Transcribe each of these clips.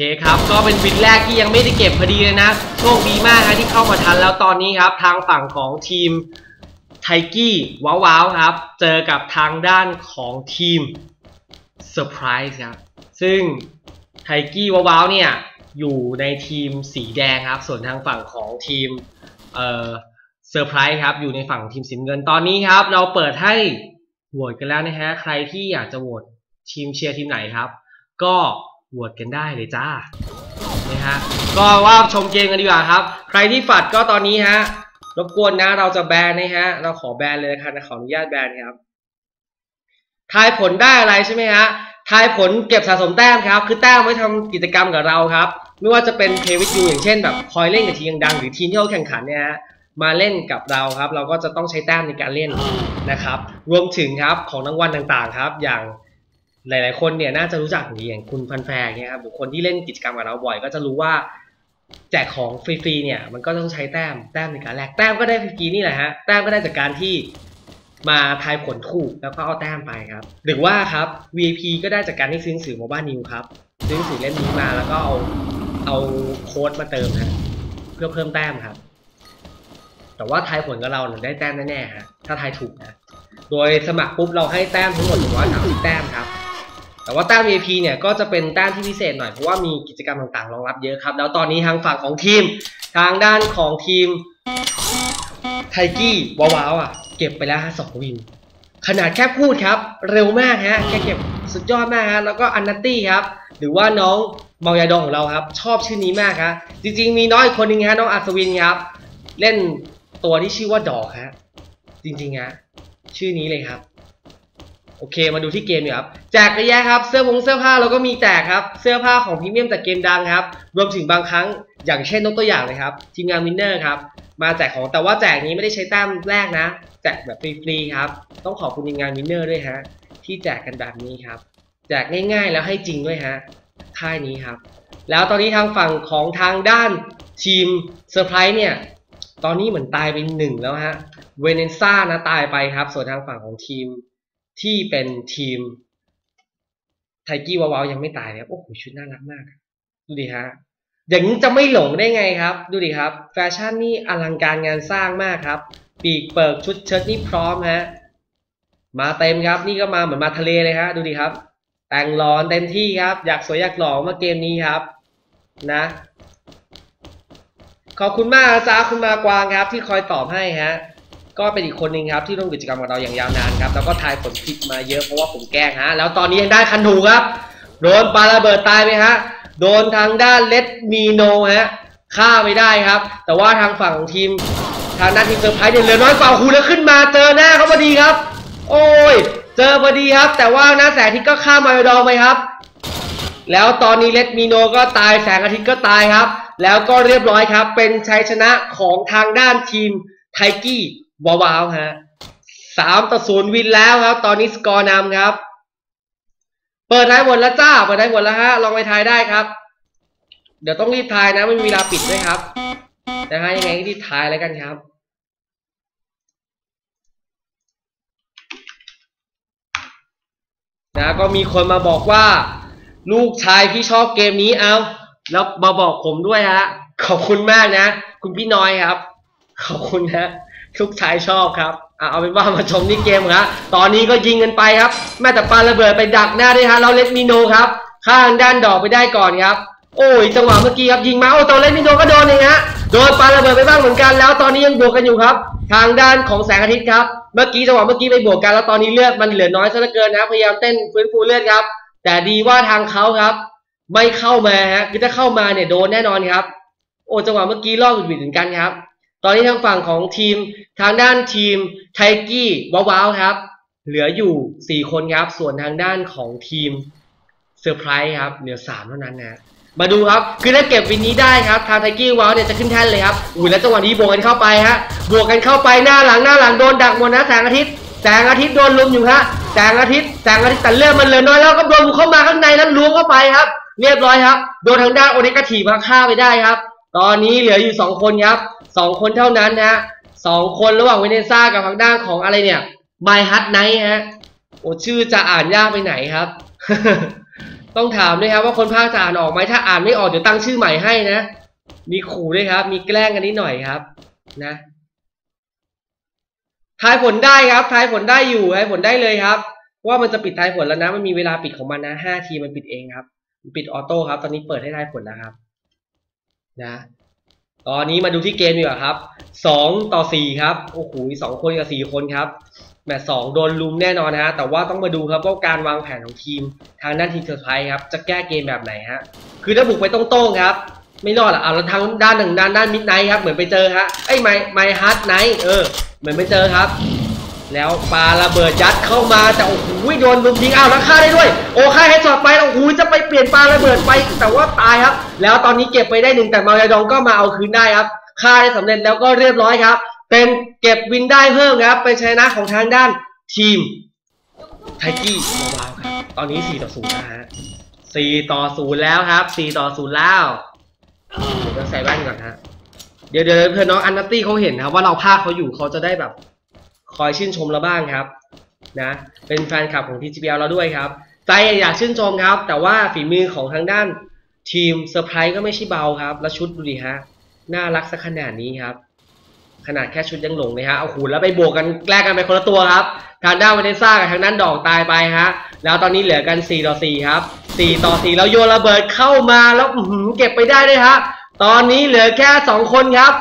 เคครับ ก็เป็นวินแรกที่ยังไม่ได้เก็บพอดีเลยนะ โชคดีมากนะที่เข้ามาทันแล้วตอนนี้ครับ ทางฝั่งของทีมไทกี้ว้าวาวครับ เจอกับทางด้านของทีมเซอร์ไพรส์ครับ ซึ่งไทกี้ว้าวาวเนี่ยอยู่ในทีมสีแดงครับ ส่วนทางฝั่งของทีมเอ่อเซอร์ไพรส์ครับ อยู่ในฝั่งทีมสีน้ำเงินตอนนี้ครับ เราเปิดให้โหวตกันแล้วนะฮะ ใครที่อยากจะโหวตทีมเชียร์ทีมไหนครับ ก็ โหวตกันได้เลยจ้านะฮะก็ว่าชมเกมกันดีกว่าครับ ใครที่ฝัดก็ตอนนี้ฮะรบกวนนะเราจะแบนนะฮะ เราขอแบนเลยค่ะขออนุญาตแบนครับทายผลได้อะไรใช่ไหมฮะทายผลเก็บสะสมแต้มครับ คือแต้มไว้ทำกิจกรรมกับเราครับ ไม่ว่าจะเป็นเพวิจูอย่างเช่นแบบคอยเล่นกับทีมดังหรือทีมที่เขาแข่งขันเนี่ยฮะมาเล่นกับเราครับ เราก็จะต้องใช้แต้มในการเล่นนะครับ รวมถึงครับของรางวัลต่างๆครับ อย่าง หลาย ๆ คนเนี่ยน่าจะรู้จักอย่างคุณพันแฟร์เนี่ยครับหรือคนที่เล่นกิจกรรมกับเราบ่อย ก็จะรู้ว่าแจกของฟรีๆเนี่ยมันก็ต้องใช้แต้มแต้มในการแลกแต้มก็ได้ฟรีๆนี่แหละฮะแต้มก็ได้จากการที่มาทายผลถูกแล้วก็เอาแต้มไปครับ หรือว่าครับ VIP ก็ได้จากการที่ซื้อหนังสือโมบ้านนิวครับซื้อหนังสือเล่มนี้มาแล้วก็เอาเอาโค้ดมาเติมฮะเพื่อเพิ่มแต้มครับ แต่ว่าทายผลกับเราเนี่ยได้แต้มแน่ๆฮะถ้าทายถูกนะโดยสมัครปุ๊บเราให้แต้มทั้งหมด130แต้มครับ แต่ว่าแต้ม VIP เนี่ยก็จะเป็นแต้มที่พิเศษหน่อย เพราะว่ามีกิจกรรมต่างๆ รองรับเยอะครับ แล้วตอนนี้ทางฝั่งของทีม ทางด้านของทีมไทกี้ว้าวๆอะ เก็บไปแล้วฮะสองวิน ขนาดแค่พูดครับ เร็วมากฮะแค่เก็บสุดยอดมากฮะแล้วก็อันนัตตี้ครับ หรือว่าน้องเมายาดองของเราครับ ชอบชื่อนี้มากครับจริง ๆ มีน้องอีกคนนึงฮะน้องอัศวินครับ เล่นตัวที่ชื่อว่าดอกฮะจริงๆฮะชื่อนี้เลยครับ โอเคมาดูที่เกมเนี่ยครับแจกกระแยะครับเสื้อผงเสื้อผ้าเราก็มีแจกครับเสื้อผ้าของพรีเมียมจากเกมดังครับ รวมถึงบางครั้งอย่างเช่นนกตัวอย่างเลยครับทีมงานวินเนอร์ครับมาแจกของแต่ว่าแจกนี้ไม่ได้ใช้แต้มแรกนะ แจกแบบฟรีๆครับต้องขอบคุณทีมงานวินเนอร์ด้วยฮะที่แจกกันแบบนี้ครับแจกง่ายๆแล้วให้จริงด้วยฮะค่ายนี้ครับ แล้วตอนนี้ทางฝั่งของทางด้านทีมเซอร์ไพรส์เนี่ยตอนนี้เหมือนตายไปหนึ่งแล้วฮะเวเนซ่านะตายไปครับ ส่วนทางฝั่งของทีม ที่เป็นทีมไทกี้วาวๆยังไม่ตายเลยโอ้โหชุดน่ารักมาก ดูดิฮะอย่างนี้จะไม่หลงได้ไงครับ ดูดิครับ แฟชั่นนี่อลังการงานสร้างมากครับ ปีกเปิกชุดเชิ้ตนี่พร้อมฮะมาเต็มครับนี่ก็มาเหมือนมาทะเลเลยฮะดูดิครับ แต่งร้อนเต็มที่ครับ อยากสวยอยากหล่อมาเกมนี้ครับนะ ขอบคุณมากจ้าคุณมากวางครับ ที่คอยตอบให้ฮะ ก็เป็นอีกคนหนึ่งครับที่ร่วมกิจกรรมกับเราอย่างยาวนานครับแล้วก็ทายผลผิดมาเยอะเพราะว่าผมแกล้งฮะแล้วตอนนี้ยังได้คันถูกครับ โดนปาระเบิดตายไปฮะโดนทางด้านเลดมีโนฮะฆ่าไม่ได้ครับ แต่ว่าทางฝั่งทีมทางด้านทีมเซอร์ไพรส์เนี่ยเลือน้อยกว่าหูแล้วขึ้นมาเจอหน้าเขาพอดีครับ โอ้ย เจอพอดีครับ แต่ว่าหน้าแสงอาทิตย์ก็ฆ่ามาดองไปครับ แล้วตอนนี้เลดมีโนก็ตายแสงอาทิตย์ก็ตายครับ แล้วก็เรียบร้อยครับ เป็นชัยชนะของทางด้านทีมไทกี้ วาวาวฮะสามต่อศูนย์วินแล้วครับ ตอนนี้สกอร์นำครับ เปิดท้ายหมดแล้วจ้า เปิดท้ายหมดแล้วฮะ ลองไปทายได้ครับ เดี๋ยวต้องรีบทายนะ ไม่มีเวลาปิดด้วยครับ นะฮะ ยังไงก็รีบทายแล้วกันครับนะก็มีคนมาบอกว่า ลูกชายพี่ชอบเกมนี้เอาแล้วมาบอกผมด้วยฮะ ขอบคุณมากนะ คุณพี่น้อยครับ ขอบคุณนะ ลูกชายชอบครับเอาเป็นว่ามาชมที่เกมครับตอนนี้ก็ยิงกันไปครับ แม่แต่ปาระเบิดไปดักหน้าด้วยฮะเราเลดมิโนครับ ข้างด้านดอกไปได้ก่อนครับ โอ้ยจังหวะเมื่อกี้ครับยิงมาโอ้ตัวเลดมิโนก็โดนเองฮะโดนปาระเบิดไปบ้างเหมือนกันแล้ว ตอนนี้ยังบวกกันอยู่ครับ ทางด้านของแสงอาทิตย์ครับ เมื่อกี้จังหวะเมื่อกี้ไปบวกกันแล้วตอนนี้เลือดมันเหลือน้อยซะเหลือเกินนะพยายามเต้นฟื้นฟูเลือดครับ แต่ดีว่าทางเขาครับ ไม่เข้ามาฮะคือถ้าเข้ามาเนี่ยโดนแน่นอนครับ โอ้จังหวะเมื่อกี้รอบหวิดเหมือนกันครับ ตอนนี้ทางฝั่งของทีมทางด้านทีมไทกี้ว้าวๆครับ เหลืออยู่ 4 คนครับ ส่วนทางด้านของทีมเซอร์ไพรส์ครับเหลือ 3 เท่านั้นนะมาดูครับ คือถ้าเก็บวินนี้ได้ครับ ทางไทกี้ว้าวเนี่ยจะขึ้นแท่นเลยครับอุ้ยแล้วจังหวะนี้บวกกันเข้าไปฮะบวกกันเข้าไปหน้าหลังหน้าหลังโดนดักหมดนะแสงอาทิตย์แสงอาทิตย์โดนลุมอยู่ฮะแสงอาทิตย์แสงอาทิตย์แต่เลือดมันเหลือน้อยแล้วก็โดนเข้ามาข้างในแล้วล้วงเข้าไปครับ เรียบร้อยครับ โดนทางด้านโอเนกาทีมาฆ่าไปได้ครับ ตอนนี้เหลืออยู่ 2 คนครับ 2คนเท่านั้นนะฮะสองคนระหว่างเวเนซ่ากับทางด้านของอะไรเนี่ยไมฮัตไนท์ฮะโอ้ชื่อจะอ่านยากไปไหนครับ ต้องถามด้วยครับว่าคนภาคจะอ่านออกไหมถ้าอ่านไม่ออกเดี๋ยวตั้งชื่อใหม่ให้นะ มีขู่ด้วยครับ มีแกล้งกันนิดหน่อยครับ นะทายผลได้ครับทายผลได้อยู่ทายผลได้เลยครับ ว่ามันจะปิดทายผลแล้วนะ มันมีเวลาปิดของมันนะห้าทีมันปิดเองครับ ปิดออโต้ครับ ตอนนี้เปิดให้ทายผลแล้วครับ นะ ตอนนี้มาดูที่เกมดีกว่าครับสองต่อสี่ครับโอ้โหสองคนกับสี่คนครับแมตช์สองโดนลุมแน่นอนฮะแต่ว่าต้องมาดูครับว่าการวางแผนของทีม ทางด้านทีมเซอร์ไพรส์ครับจะแก้เกมแบบไหนฮะคือถ้าบุกไปตรงๆครับ ไม่รอดอะเอาแล้วทางด้านหนึ่งด้านด้านมิดไนท์ครับเหมือนไปเจอฮะไอ้ไมไมฮาร์ดไนท์เออเหมือนไปเจอครับ แล้วปาระเบิดยัดเข้ามาแต่โอ้โหโดนลุมยิงอ้าวแล้วฆ่าได้ด้วย โอ้ฆ่าให้จอดไปโอ้โหจะไปเปลี่ยนปาระเบิดไป แต่ว่าตายครับ แล้วตอนนี้เก็บไปได้หนึ่งแต่มายาดองก็มาเอาคืนได้ครับฆ่าได้สำเร็จแล้วก็เรียบร้อยครับ เป็นเก็บวินได้เพิ่มครับ เป็นชนะของทางด้านทีมไทกี้วาวครับตอนนี้4ต่อ0นะฮะ4ต่อ0แล้วครับ4ต่อ0แล้วเดี๋ยวใส่แว่นก่อนฮะเดี๋ยวเดี๋ยวเพื่อนน้องอันนัตตี้เขาเห็นนะครับว่าเราพาเขาอยู่เขาจะได้แบบ คอยชื่นชมเราบ้างครับนะเป็นแฟนคลับของ TGPL เราด้วยครับ ใจอยากชื่นชมครับ แต่ว่าฝีมือของทางด้านทีมเซอร์ไพรส์ก็ไม่ใช่เบาครับ แล้วชุดดูดิฮะน่ารักสักขนาดนี้ครับ ขนาดแค่ชุดยังหลงเลยฮะเอาหูแล้วไปบวกกันแกล้งกันไปคนละตัวครับ ทางด้านวาเนซ่ากับทางด้านดอกตายไปฮะแล้วตอนนี้เหลือกัน 4 ต่อ 4 ครับ 4 ต่อ 4 แล้วโยนระเบิดเข้ามาแล้วเก็บไปได้ด้วยฮะตอนนี้เหลือแค่ 2 คนครับ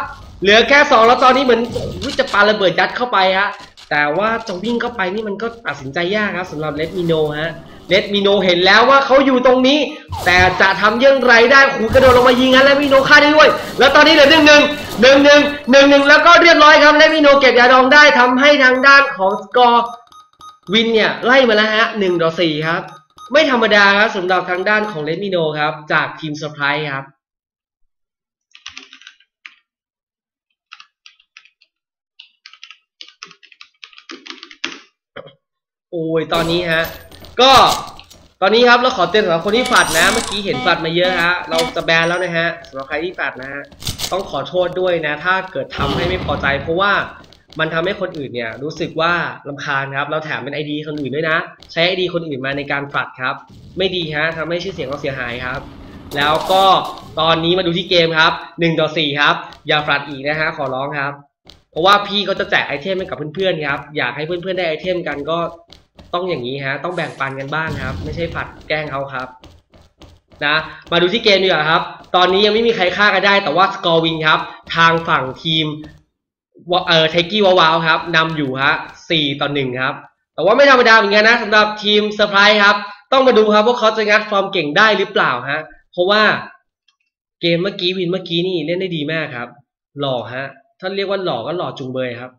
เหลือแค่2แล้วตอนนี้เหมือนจะปาระเบิดยัดเข้าไปฮะแต่ว่าจะวิ่งเข้าไปนี่มันก็ตัดสินใจยากครับสำหรับเลดมิโนฮะเลดมิโนเห็นแล้วว่าเขาอยู่ตรงนี้ แต่จะทำยังไรได้ขูกระโดดลงมายิงฮะและมิโนฆ่าได้ด้วย แล้วตอนนี้เหลือหนึ่งหนึ่งหนึ่งหนึ่งหนึ่งหนึ่งแล้วก็เรียบร้อยครับและมิโนเก็บยาดองได้ทำให้ทางด้านของสกอร์วินเนี่ยไล่มาแล้วฮะหนึ่งต่อสี่ครับ ไม่ธรรมดาครับสำหรับทางด้านของเลดมิโนครับจากทีมเซอร์ไพรส์ครับ โอ้ยตอนนี้ฮะ ก็ตอนนี้ครับเราขอเตือนสำหรับคนที่ฝัดนะ เมื่อกี้เห็นฝัดมาเยอะฮะ เราจะแบนแล้วนะฮะสำหรับใครที่ฝัดนะฮะต้องขอโทษด้วยนะ ถ้าเกิดทำให้ไม่พอใจ เพราะว่ามันทำให้คนอื่นเนี่ย รู้สึกว่าลำคาญครับ เราแถมเป็นไอดีคนอื่นด้วยนะ ใช้ไอดีคนอื่นมาในการฝัดครับ ไม่ดีฮะทำให้ชื่อเสียงเราเสียหายครับ แล้วก็ตอนนี้มาดูที่เกมครับ1ต่อ4ครับ อย่าฝัดอีกนะฮะขอร้องครับ ราะว่าพี่ก็จะแจกไอเทมให้กับเพื่อนๆครับ อยากให้เพื่อนๆได้ไอเทมกันก็ต้องอย่างนี้ฮะ ต้องแบ่งปันกันบ้างครับ ไม่ใช่ฝัดแกล้งเขาครับนะ มาดูที่เกมดีกว่าครับ ตอนนี้ยังไม่มีใครฆ่ากันได้ แต่ว่าสกอร์วินครับ ทางฝั่งทีมเอ่อเทกี้วาวครับนำอยู่ฮะ4ต่อ1ครับ แต่ว่าไม่ธรรมดาเหมือนกันนะสำหรับทีมเซอร์ไพรส์ครับ ต้องมาดูครับว่าเขาจะงัดฟอร์มเก่งได้หรือเปล่าฮะ เพราะว่าเกมเมื่อกี้วินเมื่อกี้นี่เล่นได้ดีมากครับหล่อฮะ ถ้าเรียกว่าหล่อก็หล่อจุงเบยครับ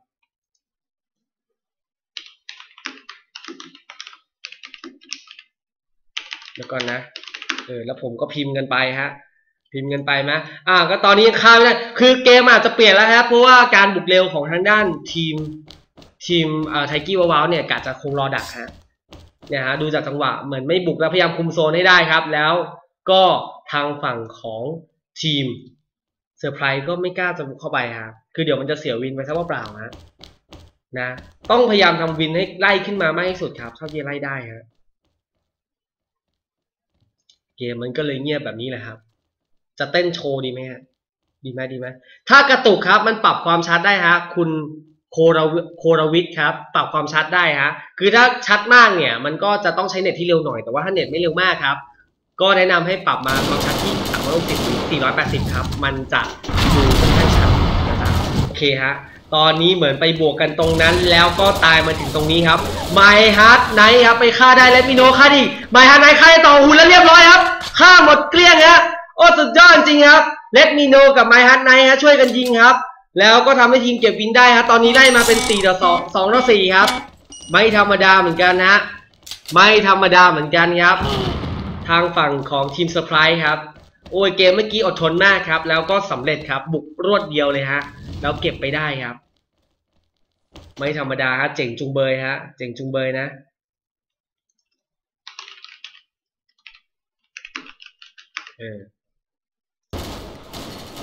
เดี๋ยวก่อนนะเออแล้วผมก็พิมพ์กันไปฮะพิมพ์กันไปไหมอ่า ก็ตอนนี้ยังข้ามไม่ได้คือเกมอาจจะเปลี่ยนแล้วครับเพราะว่าการบุกเร็วของทางด้านทีมทีมอ่าไทกี้วาวเนี่ยกะจะคงรอดักฮะเนี่ยฮะดูจากจังหวะเหมือนไม่บุกแล้วพยายามคุมโซนให้ได้ครับ แล้วก็ทางฝั่งของทีม เซอร์ไพรส์ก็ไม่กล้าจะบุกเข้าไปฮะคือเดี๋ยวมันจะเสียวินไปซะว่าเปล่าฮะนะ ต้องพยายามทำวินให้ไล่ขึ้นมามากที่สุดครับเท่าที่ไล่ได้ฮะเกมมันก็เลยเงียบแบบนี้แหละครับ จะเต้นโชว์ดีไหมฮะดีไหมดีไหมถ้ากระตุกครับมันปรับความชัดได้ฮะคุณโครวโครวิทครับ ปรับความชัดได้ฮะคือถ้าชัดมากเนี่ย มันก็จะต้องใช้เน็ตที่เร็วหน่อยแต่ว่าถ้าเน็ตไม่เร็วมากครับ ก็แนะนำให้ปรับมาความชัดที่360ถึง480 ครับ มันจะดูค่อนข้างชัดนะครับโอเคฮะตอนนี้เหมือนไปบวกกันตรงนั้น แล้วก็ตายมาถึงตรงนี้ครับไมฮัทไนท์ครับไปฆ่าได้และมิโนฆ่าดิไมฮัทไนท์ฆ่าได้ต่อหูแล้วเรียบร้อยครับฆ่าหมดเกลี้ยงฮะโอ้สุดยอดจริงครับเลดมิโนกับไมฮัทไนท์ฮะช่วยกันยิงครับ แล้วก็ทำให้ทีมเก็บวินได้ครับตอนนี้ได้มาเป็น 4 ต่อ 2 2ต่อ4ครับ ไม่ธรรมดาเหมือนกันนะไม่ธรรมดาเหมือนกันครับ ทางฝั่งของทีมเซอร์ไพรส์ครับ โอ้ยเกมเมื่อกี้อดทนมากครับ แล้วก็สำเร็จครับ บุกรวดเดียวเลยฮะ แล้วเก็บไปได้ครับ ไม่ธรรมดาฮะ เจ๋งจุงเบยฮะ เจ๋งจุงเบยนะเออ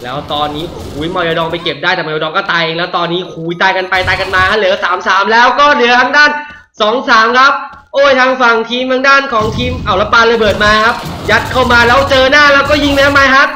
แล้วตอนนี้คุยมอยดองไปเก็บได้แต่มอยดองก็ตายแล้วตอนนี้คุยตายกันไปตายกันมาฮะเหลือสามสามแล้วก็เหลือทางด้านสองสามครับ โอ้ยทางฝั่งทีมทางด้านของทีมเอาล้วปาระเบิดมาครับ ยัดเข้ามาแล้วเจอหน้าแล้วก็ยิงนะไมฮัท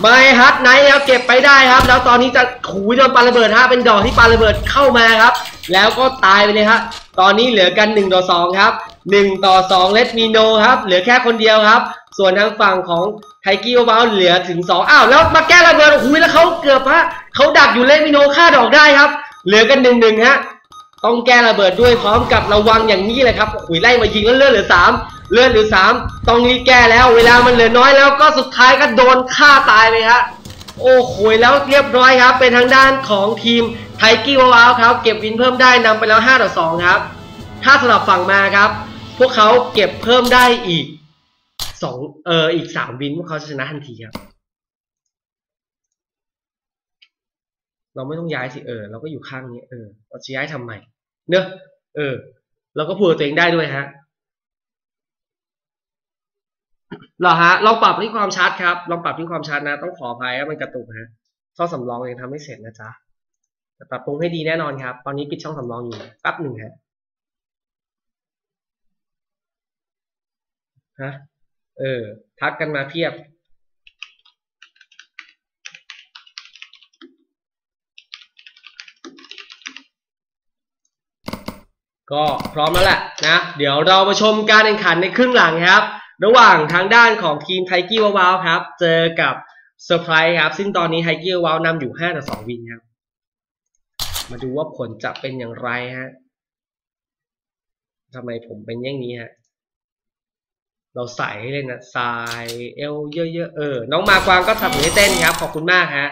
ไมฮัทไหนแล้วเก็บไปได้ครับ แล้วตอนนี้จะขู่โดนปาระเบิดฮะเป็นดอกที่ปาระเบิดเข้ามาครับ แล้วก็ตายไปเลยฮะตอนนี้เหลือกัน1ต่อ2ครับ1ต่อ2เลดมีโนครับเหลือแค่คนเดียวครับ ส่วนทางฝั่งของไทกี้วาเหลือถึง2อ้าวแล้วมาแก้ระเบิดโอ้โหแล้วเขาเกือบฮะเขาดักอยู่เลดมิโนฆ่าดอกได้ครับ เหลือกันหนึ่งหนึ่งฮะ ต้องแก้ระเบิดด้วยพร้อมกับระวังอย่างนี้เลยครับหุยไล่มายิงแล้วเลือดเหลือสามเลือดเหลือสามต้องรีบแก้แล้วเวลามันเหลือน้อยแล้วก็สุดท้ายก็โดนฆ่าตายไปฮะโอ้โหแล้วเรียบร้อยครับ เป็นทางด้านของทีมไทกี้วาวครับเก็บวินเพิ่มได้นำไปแล้ว5ต่อ2ครับ ถ้าสลับฝั่งมาครับ พวกเขาเก็บเพิ่มได้อีก2เอออีก 3 วินพวกเขาจะชนะทันทีครับ เราไม่ต้องย้ายสิเออเราก็อยู่ข้างนี้เออเราจะย้ายทำไมเนอะเออ เราก็พูดตัวเองได้ด้วยฮะเหรอฮะลองปรับที่ความชัดครับลองปรับที่ความชัดนะ ต้องขออภัยว่ามันกระตุกฮะช่องสำรองยังทำไม่เสร็จนะจ๊ะแต่ปรับปรุงให้ดีแน่นอนครับ ตอนนี้ปิดช่องสำรองอยู่แป๊บหนึ่งฮะฮะเออ ทักกันมาเพียบ ก็พร้อมแล้วแหละนะ เดี๋ยวเรามาชมการแข่งขันในครึ่งหลังครับ ระหว่างทางด้านของทีมไทกี้วาวครับ เจอกับเซอร์ไพรส์ครับ ซึ่งตอนนี้ไทกี้วาวนำอยู่5ต่อ2วินครับ มาดูว่าผลจะเป็นอย่างไรฮะทำไมผมเป็นอย่างนี้ฮะเราใส่ให้เลยนะสายเอวเยอะๆเออ น้องมากวางก็ทำให้เต้นครับ ขอบคุณมากฮะ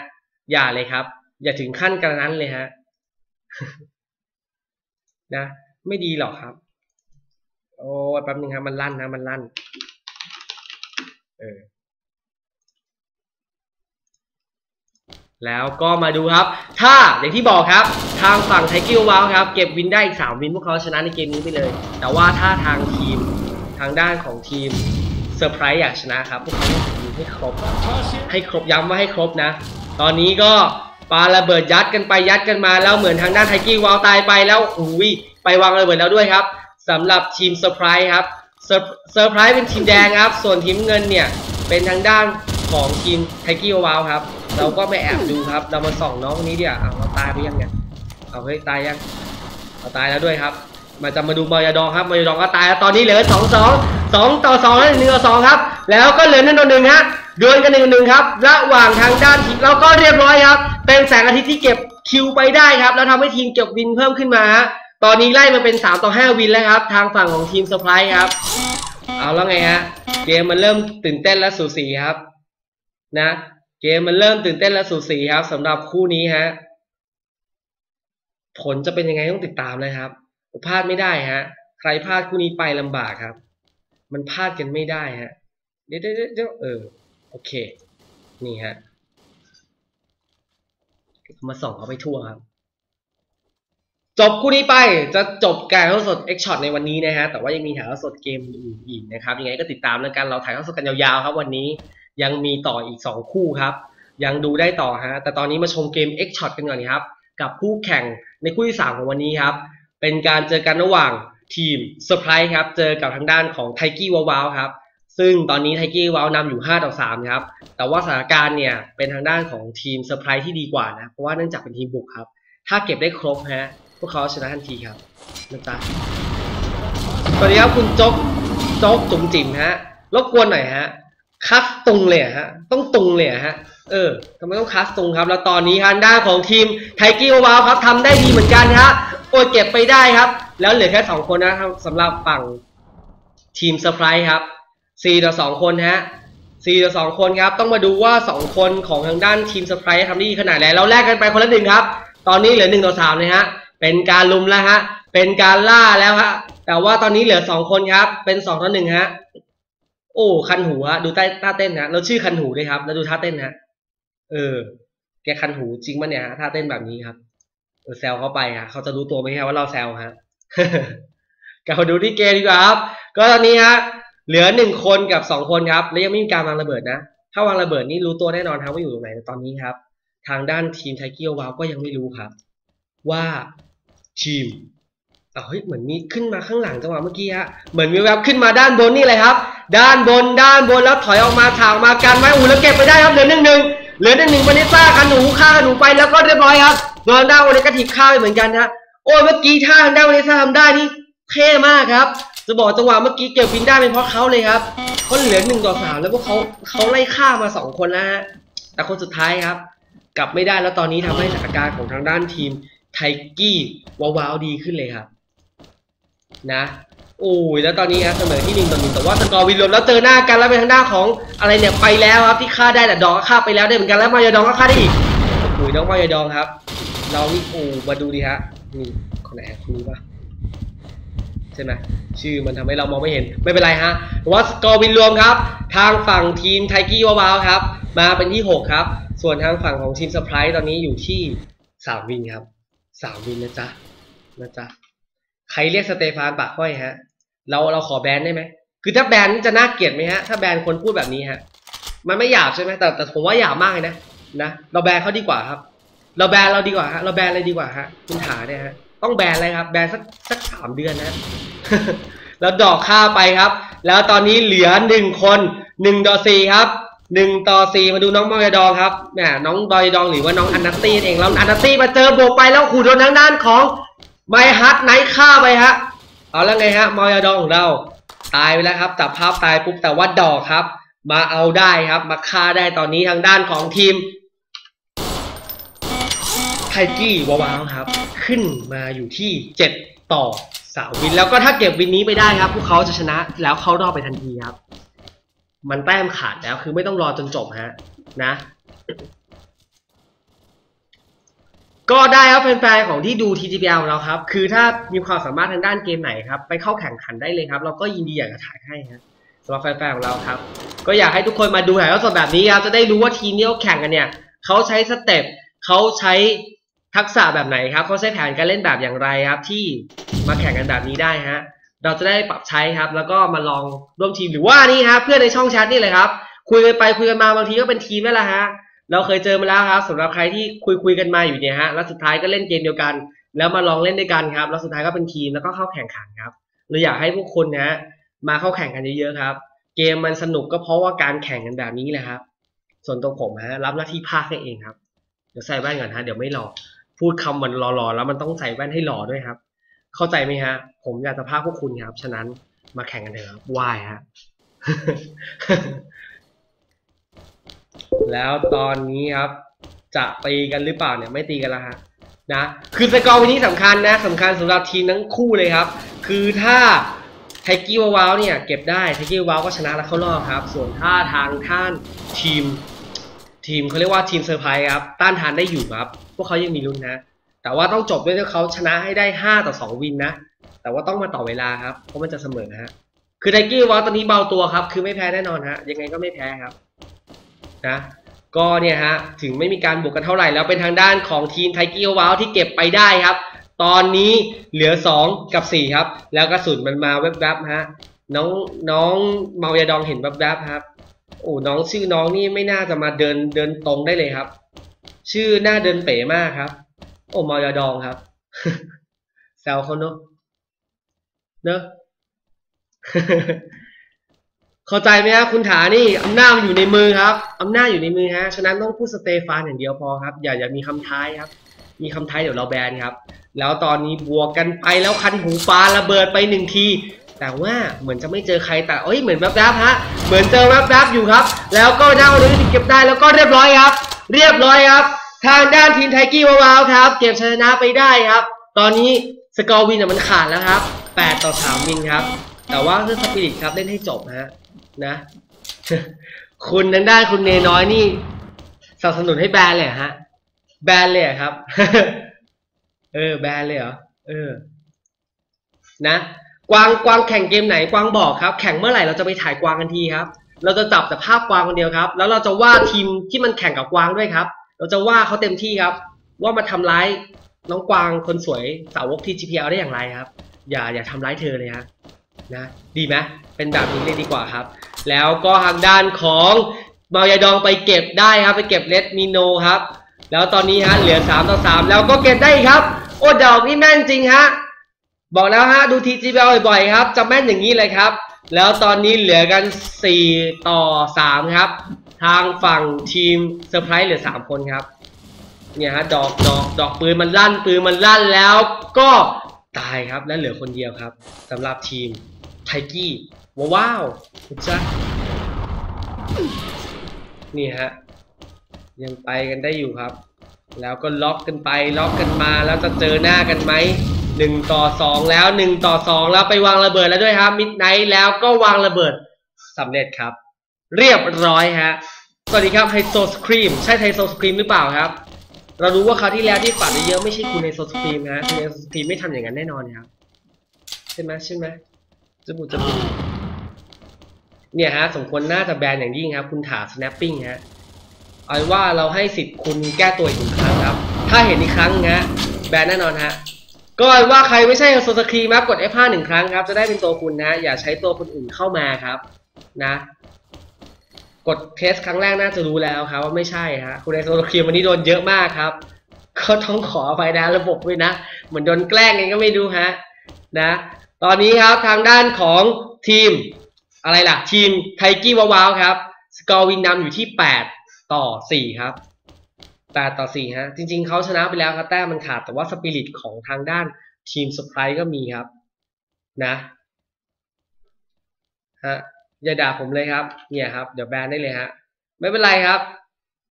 อย่าเลยครับ อย่าถึงขั้นกระนั้นเลยฮะ นะ ไม่ดีหรอกครับ โอ้แป๊บนึงครับ มันลั่นนะ มันลั่น เออ แล้วก็มาดูครับ ถ้าอย่างที่บอกครับ ทางฝั่งไทกิลวาวครับ เก็บวินได้อีก 3 วินพวกเขาชนะในเกมนี้ไปเลย แต่ว่าถ้าทางทีมทางด้านของทีมเซอร์ไพรส์อยากชนะครับ พวกเขาต้องยิงให้ครบ ให้ครบย้ำว่าให้ครบนะ ตอนนี้ก็ปาระเบิดยัดกันไปยัดกันมาแล้วเหมือนทางด้านไทกี้วาวตายไปแล้วหูย ไปวางระเบิดแล้วด้วยครับสำหรับทีมเซอร์ไพรส์ครับเซอร์ไพรส์เป็นทีมแดงครับ ส่วนทีมเงินเนี่ยเป็นทางด้านของทีมไทกี้วาวครับ เราก็ไปแอบดูครับ เรามาส่องน้องคนนี้เดี๋ยวเอาเราตายไปยังเนี่ยเอาเฮ้ยตายยังเอาตายแล้วด้วยครับ มาจะมาดูมายาดองครับมายาดองก็ตายแล้วตอนนี้เหลือสองสองสองต่อสองแล้วหนึ่งต่อสองครับ แล้วก็เหลือหนึ่งต่อหนึ่งฮะเดวลกันหนึ่งหนึ่งครับระหว่างทางด้านทีมเราก็เรียบร้อยครับ เป็นแสงอาทิตย์ที่เก็บคิวไปได้ครับ แล้วทำให้ทีมเก็บวินเพิ่มขึ้นมาฮะ ตอนนี้ไล่มาเป็น 3 ต่อ 5 วินแล้วครับ ทางฝั่งของทีมเซอร์ไพรส์ครับ เอาแล้วไงฮะ เกมมันเริ่มตื่นเต้นและสูสีครับ นะ เกมมันเริ่มตื่นเต้นและสูสีครับสำหรับคู่นี้ฮะ ผลจะเป็นยังไงต้องติดตามนะครับพลาดไม่ได้ฮะ ใครพลาดคู่นี้ไปลำบากครับ มันพลาดกันไม่ได้ฮะ เดี๋ยวเดี๋ยวเดี๋ยวเออ โอเค นี่ฮะ มาส่องเขาไปทั่วครับ จบคู่นี้ไปจะจบการถ่ายทอดสด X Shot ในวันนี้นะฮะ แต่ว่ายังมีถ่ายทอดสดเกมอื่นอีกนะครับ ยังไงก็ติดตามแล้วกัน เราถ่ายทอดสดกันยาวๆครับวันนี้ ยังมีต่ออีก 2 คู่ครับ ยังดูได้ต่อฮะ แต่ตอนนี้มาชมเกม X Shot กันก่อนครับ กับคู่แข่งในคู่ที่ 3 ของวันนี้ครับ เป็นการเจอกันระหว่างทีมเซอร์ไพรส์ครับ เจอกับทางด้านของไทกี้วาวครับ ซึ่งตอนนี้ไทกี้วาวนำอยู่ 5 ต่อ 3 ครับ แต่ว่าสถานการณ์เนี่ยเป็นทางด้านของทีมเซอร์ไพรส์ที่ดีกว่านะ เพราะว่าเนื่องจากเป็นทีมบุกครับ ถ้าเก็บได้ครบฮะ วกเขาชนะทันทีครับนะจ๊ะสวัสดีครับคุณโจ๊กโจ๊กจุ๋มจิ๋มฮะรบกวนหน่อยฮะคัสตุงเลยฮะ ต้องตุงเลยฮะ เออทำไมต้องคัสตุงครับ แล้วตอนนี้ทางด้านของทีมไทกี้วาวครับทำได้ดีเหมือนกันฮะโอเก็บไปได้ครับ แล้วเหลือแค่2คนนะครับสำหรับฝั่งทีมเซอร์ไพรส์ครับ4ต่อ2คนฮะ4ต่อ2คนครับ ต้องมาดูว่า2คนของทางด้านทีมเซอร์ไพรส์ทำได้ดีขนาดไหนเราแลกกันไปคนละหนึ่งครับ ตอนนี้เหลือ1ต่อ3นะฮะ เป็นการลุมแล้วฮะ เป็นการล่าแล้วฮะ แต่ว่าตอนนี้เหลือ2คนครับ เป็น2ต่อ1ฮะ โอ้ คันหูฮะ ดูใต้ท่าเต้นฮะเราชื่อคันหูด้วยครับ แล้วดูท่าเต้นฮะ เออ แกคันหูจริงปะเนี่ยฮะ ท่าเต้นแบบนี้ครับ เออแซวเขาไปฮะ เขาจะรู้ตัวไหมฮะว่าเราแซวฮะกลับมาดูที่เกมดีกว่าครับ ก็ตอนนี้ฮะ เหลือหนึ่งคนกับสองคนครับ และยังไม่มีการวางระเบิดนะ ถ้าวางระเบิดนี่รู้ตัวแน่นอนครับว่าอยู่ตรงไหนตอนนี้ครับ ทางด้านทีมไทเกียววาวก็ยังไม่รู้ครับ ว่า ทีมเฮ้ยเหมือนมีขึ้นมาข้างหลังจังหวะเมื่อกี้ฮะเหมือนมีแวบขึ้นมาด้านบนนี่เลยครับ ด้านบนด้านบนแล้วถอยออกมาถางมากันไว้อู้แล้วเก็บไปได้ครับเหลือหนึ่งหนึ่งเหลือหนึ่งหนึ่งวานิซ่ากันหนูฆ่ากันหนูไปแล้วก็เรียบร้อยครับโดนด้านวันนี้ก็ถีบฆ่าไปเหมือนกันฮะโอ้ยเมื่อกี้ท่าทางด้านวานิซ่าทำได้นี่เท่มากครับ จะบอกจังหวะเมื่อกี้เก็บวินได้เป็นเพราะเขาเลยครับเขาเหลือหนึ่งต่อสามแล้วพวกเขาเขาไล่ฆ่ามาสองคนแล้วฮะแต่คนสุดท้ายครับ กลับไม่ได้แล้วตอนนี้ทำให้สถานการณ์ของทางด้านทีม ไทกี้ว้าวๆดีขึ้นเลยครับ นะโอ้ยแล้วตอนนี้ครับเสมอที่หนึ่งต่อหนึ่งแต่ว่าสกอร์วินรวมแล้วเจอหน้ากันแล้วเป็นทางด้านของอะไรเนี่ยไปแล้วครับที่ฆ่าได้แต่ดองก็ฆ่าไปแล้วได้เหมือนกันแล้วมายาดองก็ฆ่าได้อีกโอ้ยน้องมายาดองครับ เรานี่โอ้มาดูดิฮะนี่คนไหนฮะคนนี้ปะใช่ไหมชื่อมันทำให้เรามองไม่เห็นไม่เป็นไรฮะแต่ว่าสกอร์วินรวมครับ ทางฝั่งทีมไทกี้ว้าวครับ มาเป็นที่หกครับ ส่วนทางฝั่งของทีมเซอร์ไพรส์ตอนนี้อยู่ที่สามวินครับ สามวินนะจ๊ะนะจ๊ะใครเรียกสเตฟานปากห้อยฮะ เราเราขอแบนได้ไหมคือถ้าแบนจะน่าเกลียดไหมฮะ ถ้าแบนคนพูดแบบนี้ฮะ มันไม่หยาบใช่ไหมแต่แต่ผมว่าหยาบมากเลยนะนะเราแบนเขาดีกว่าครับ เราแบนเราดีกว่าฮะเราแบนเลยดีกว่าฮะคุณถาเนี่ยฮะต้องแบนเลยครับ แบนสักสักสามเดือนนะแล้วดอกค่าไปครับ แล้วตอนนี้เหลือหนึ่งคนหนึ่งต่อสี่ครับ หนึ่งต่อสี่มาดูน้องมอยดองครับแหมน้องดอยดองหรือว่าน้องอันนัตตี้เองแล้วอันนัตตี้มาเจอบวกไปแล้วขู่โดนทางด้านของไมฮัทไนท์ฆ่าไปฮะเอาแล้วไงฮะมอยดองของเราตายไปแล้วครับจับภาพตายปุ๊บแต่ว่าดอกครับ มาเอาได้ครับ มาฆ่าได้ตอนนี้ทางด้านของทีมไทกี้ว้าวครับ ขึ้นมาอยู่ที่ 7 ต่อสาววิน แล้วก็ถ้าเก็บวินนี้ไปได้ครับ พวกเขาจะชนะแล้วเข้ารอบไปทันทีครับ มันแต้มขาดแล้วคือไม่ต้องรอจนจบฮะนะ ก็ได้ครับแฟนๆของที่ดู TGPL ของเราครับ คือถ้ามีความสามารถทางด้านเกมไหนครับ ไปเข้าแข่งขันได้เลยครับ เราก็ยินดีอยากจะถ่ายให้ครับสำหรับแฟนๆของเราครับ ก็อยากให้ทุกคนมาดูถ่ายทอดสดแบบนี้ครับจะได้รู้ว่าทีมที่เขาแข่งกันเนี่ยเขาใช้สเต็ปเขาใช้ทักษะแบบไหนครับเขาใช้แผนการเล่นแบบอย่างไรครับ ที่มาแข่งกันแบบนี้ได้ฮะ เราจะได้ปรับใช้ครับ แล้วก็มาลองร่วมทีมหรือว่านี่ครับเพื่อนในช่องแชทนี่เลยครับ คุยกันไปคุยกันมาบางทีก็เป็นทีมนั่นแหละฮะเราเคยเจอมาแล้วครับสำหรับใครที่คุยคุยกันมาอยู่เนี่ยฮะแล้วสุดท้ายก็เล่นเกมเดียวกัน แล้วมาลองเล่นด้วยกันครับ แล้วสุดท้ายก็เป็นทีมแล้วก็เข้าแข่งขันครับเราอยากให้พวกคุณนะมาเข้าแข่งกันเยอะๆครับ เกมมันสนุกก็เพราะว่าการแข่งกันแบบนี้แหละครับ ส่วนตัวผมฮะรับหน้าที่พากย์ให้เองครับเดี๋ยวใส่แว่นก่อนฮะเดี๋ยวไม่หล่อพูดคำมันหล่อๆแล้วมันต้องใส่แว่นให้หล่อด้วยครับ เข้าใจไหมฮะ ผมอยากจะพาพวกคุณครับ ฉะนั้นมาแข่งกันเถอะครับวายฮะ แล้วตอนนี้ครับ จะตีกันหรือเปล่าเนี่ยไม่ตีกันแล้วฮะนะ คือสกอร์วันนี้สำคัญนะสำคัญสำหรับทีมทั้งคู่เลยครับ คือถ้าไทกี้วาวเนี่ยเก็บได้ไทกี้วาวก็ชนะแล้วเข้ารอบครับ ส่วนถ้าทางท่านทีม ทีมเขาเรียกว่าทีมเซอร์ไพรส์ครับ ต้านทานได้อยู่ครับ พวกเขายังมีลุ้นนะ แต่ว่าต้องจบด้วยที่เขาชนะให้ได้ 5 ต่อ 2 วินนะ แต่ว่าต้องมาต่อเวลาครับ เพราะมันจะเสมอฮะ คือไทกี้วาวตอนนี้เบาตัวครับ คือไม่แพ้แน่นอนฮะ ยังไงก็ไม่แพ้ครับ นะ ก็เนี่ยฮะ ถึงไม่มีการบวกกันเท่าไหร่แล้วเป็นทางด้านของทีมไทกี้วาวที่เก็บไปได้ครับ ตอนนี้เหลือ 2 กับ 4 ครับ แล้วกระสุนมันมาแวบๆฮะ น้องน้องเมายาดองเห็นแวบๆครับ โอ้ น้องชื่อน้องนี่ไม่น่าจะมาเดินเดินตรงได้เลยครับ ชื่อหน้าเดินเป๋มากครับ โอ้มายาดองครับแซวเขาเนอะเนอะเข้าใจไหมครับคุณถานี่อำนาจมันอยู่ในมือครับอำนาจอยู่ในมือฮะฉะนั้นต้องพูดสเตฟานอย่างเดียวพอครับ อย่าอย่ามีคำท้ายครับ มีคำท้ายเดี๋ยวเราแบนครับ แล้วตอนนี้บวกกันไปแล้วคันหูฟ้าระเบิดไปหนึ่งทีแต่ว่าเหมือนจะไม่เจอใครแต่เอ้ยเหมือนแวบๆฮะเหมือนเจอแวบๆอยู่ครับ แล้วก็ได้เอาเลยเก็บได้แล้วก็เรียบร้อยครับ เรียบร้อยครับ ทางด้านทีมไทกี้วาวครับ เก็บชนะไปได้ครับ ตอนนี้สกอร์วินน่ะมันขาดแล้วครับ 8 ต่อ 3 วินครับ แต่ว่าเรื่องสปิริตครับเล่นให้จบฮะนะ คุณทางด้านคุณเนน้อยนี่สนับสนุนให้แบนเลยเหรอฮะ แบนเลยครับ เออ แบนเลยเหรอ เออ นะกวางกวางแข่งเกมไหนกวางบอกครับ แข่งเมื่อไหร่เราจะไปถ่ายกวางกันทีครับ เราจะจับแต่ภาพกวางคนเดียวครับ แล้วเราจะว่าทีมที่มันแข่งกับกวางด้วยครับ เราจะว่าเขาเต็มที่ครับ ว่ามาทำร้ายน้องกวางคนสวยสาวกที่ GPL ได้อย่างไรครับ อย่าอย่าทำร้ายเธอเลยฮะนะดีไหมเป็นแบบนี้เลยดีกว่าครับ แล้วก็ทางด้านของมายาดองไปเก็บได้ครับ ไปเก็บเลดมิโนครับ แล้วตอนนี้ฮะเหลือ 3 ต่อ 3 แล้วก็เก็บได้ครับ โอ้ดอกนี่แม่นจริงฮะบอกแล้วฮะดู TGBL บ่อยๆครับจะแม่นอย่างนี้เลยครับ แล้วตอนนี้เหลือกัน 4 ต่อ 3 ครับ ทางฝั่งทีมเซอร์ไพรส์เหลือ3คนครับ เนี่ยฮะดอกดอกดอกปืนมันลั่นปืนมันลั่นแล้วก็ตายครับและเหลือคนเดียวครับสำหรับทีมไทกี้ว้าวคุณจ๊ะนี่ฮะยังไปกันได้อยู่ครับ แล้วก็ล็อกกันไปล็อกกันมาแล้วจะเจอหน้ากันไหมหนึ่งต่อสองแล้วหนึ่งต่อสองแล้วไปวางระเบิดแล้วด้วยครับมิดไนท์แล้วก็วางระเบิดสำเร็จครับ เรียบร้อยฮะ สวัสดีครับไฮโซสครีมใช่ไฮโซสครีมหรือเปล่าครับ เรารู้ว่าคราวที่แล้วที่ฝันเยอะไม่ใช่คุณไฮโซสครีมนะคุณไฮโซสครีมไม่ทำอย่างนั้นแน่นอนครับ ใช่ไหมใช่ไหมจมูกจมูกเนี่ยฮะสมควรน่าจะแบนอย่างยิ่งครับ คุณถา snapping ฮะเอาว่าเราให้สิทธิ์คุณแก้ตัวอีกหนึ่งครั้งครับ ถ้าเห็นอีกครั้งนะแบนแน่นอนฮะก็เอาว่าใครไม่ใช่โซสครีมากด F5 หนึ่งครั้งครับ จะได้เป็นตัวคุณนะ อย่าใช้ตัวคนอื่นเข้ามาครับ นะ กดเทสครั้งแรกน่าจะรู้แล้วครับว่าไม่ใช่ฮะคุณในโซสครีมวันนี้โดนเยอะมากครับ ก็ต้องขออภัยนะระบบด้วยนะ เหมือนโดนแกล้งเองก็ไม่รู้ฮะนะ ตอนนี้ครับทางด้านของทีมอะไรล่ะ ทีมไทกี้ว้าวครับ สกอร์วินนำอยู่ที่ 8 ต่อ 4 ครับ 8 ต่อ 4 ฮะ จริงๆเขาชนะไปแล้วครับแต้มมันขาดแต่ว่าสปิริตของทางด้านทีมสปายก็มีครับ นะฮะ อย่าด่าผมเลยครับ เนี่ยครับ เดี๋ยวแบนได้เลยฮะ ไม่เป็นไรครับ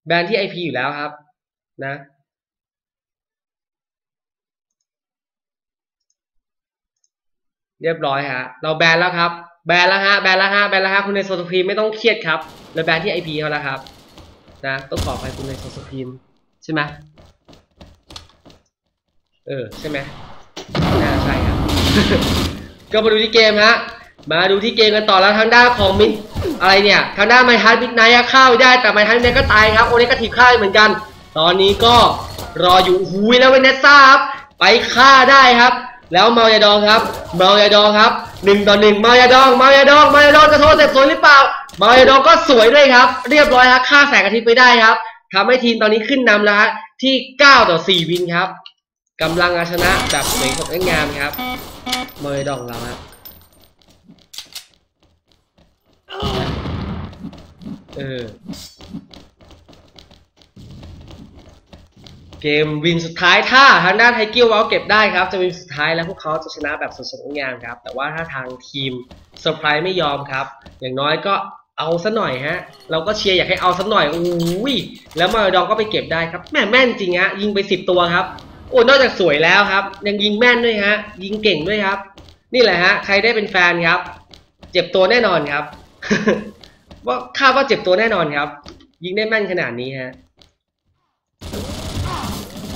แบนที่ IP อยู่แล้วครับ นะเรียบร้อยฮะ เราแบนแล้วครับ แบนแล้วฮะ แบนแล้วฮะ แบนแล้วฮะ คุณในโซสครีมไม่ต้องเครียดครับเราแบนที่ IP เขาแล้วครับ นะ ต้องขอไปคุณในโซสครีมใช่ไหมเออ ใช่ไหมน่าใช่ครับ ก็มาดูที่เกมฮะ มาดูที่เกมกันต่อแล้วทางด้านของมินอะไรเนี่ยทางด้านไมฮัทมิดไนท์เข้าได้แต่ไมฮัทมิดไนท์ก็ตายครับโอเนกาทีฟฆ่าเหมือนกัน ตอนนี้ก็รออยู่หูยแล้วเวเนสซ่าครับไปฆ่าได้ครับ แล้วเมายาดองครับ เมายาดองครับหนึ่งต่อหนึ่งเมายาดองเมายาดองเมายาดองจะโทษเจ็บสวยหรือเปล่า เมายาดองก็สวยด้วยครับ เรียบร้อยครับฆ่าแสงอาทิตย์ไปได้ครับทำให้ทีมตอนนี้ขึ้นนำแล้วฮะที่9ต่อ4วินครับกำลังชนะแบบสวยสดงดงามครับ เมยดองเราครับ เออ เกมวินสุดท้ายถ้าทางด้านไทเกียววอลเก็บได้ครับ จะวินสุดท้ายแล้วพวกเขาจะชนะแบบสดๆงดงามครับ แต่ว่าถ้าทางทีมเซอร์ไพรส์ไม่ยอมครับ อย่างน้อยก็เอาซะหน่อยฮะ เราก็เชียร์อยากให้เอาซะหน่อยอุ้ยแล้วมาดองก็ไปเก็บได้ครับแม่แม่นจริงฮะยิงไปสิบตัวครับ โอ้นอกจากสวยแล้วครับ ยังยิงแม่นด้วยฮะ ยิงเก่งด้วยครับ นี่แหละฮะ ใครได้เป็นแฟนครับ เจ็บตัวแน่นอนครับ ว่าคาดว่าเจ็บตัวแน่นอนครับ ยิงได้แม่นขนาดนี้ฮะ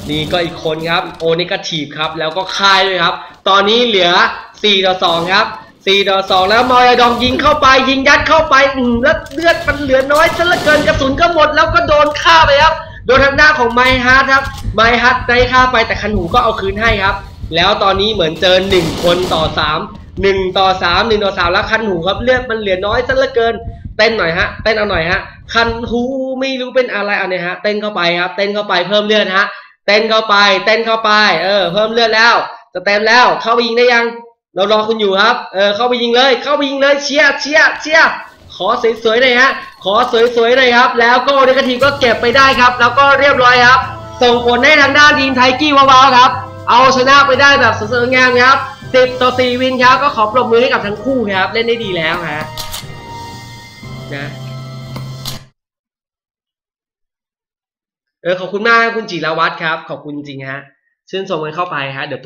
นี่ก็อีกคนครับ โอเนกาทีฟครับ แล้วก็คายด้วยครับ ตอนนี้เหลือ 4 ต่อ 2 ครับ 4 ต่อ 2 แล้วมอยดองยิงเข้าไปยิงยัดเข้าไปอืมแล้วเลือดมันเหลือน้อยซะเหลือเกินกระสุนก็หมดแล้วก็โดนฆ่าไปครับ โดนทางด้าของไมฮาร์ดครับ ไมฮาร์ดได้ฆ่าไปแต่คันหูก็เอาคืนให้ครับ แล้วตอนนี้เหมือนเจอ 1 คนต่อ 3 1 ต่อ 3 1 ต่อ 3 แล้วคันหูครับเลือดมันเหลือน้อยซะเหลือเกิน เต้นหน่อยฮะ เต้นเอาหน่อยฮะ คันหูไม่รู้เป็นอะไรเอาเนี่ยฮะ เต้นเข้าไปครับ เต้นเข้าไปเพิ่มเลือดฮะ เต้นเข้าไป เต้นเข้าไป เออ เพิ่มเลือดแล้ว จะเต็มแล้ว เข้าไปยิงได้ยัง เรารอคุณอยู่ครับ เออ เข้าไปยิงเลย เข้าไปยิงเลย เชียร์เชียร์เชียร์ขอสวยๆหน่อยฮะ ขอสวยๆหน่อยครับ แล้วก็เดกทีก็เก็บไปได้ครับ แล้วก็เรียบร้อยครับ ส่งผลให้ทางด้านทีมไทกี้ว้าวๆครับ เอาชนะไปได้แบบสวยงามครับ10ต่อ4วินครับ ก็ขอปรบมือให้กับทั้งคู่ครับ เล่นได้ดีแล้วฮะ นะเออขอบคุณมากคุณจิรวัตรครับ ขอบคุณจริงฮะชื่นชมกันเข้าไปฮะเดี๋ยวตัว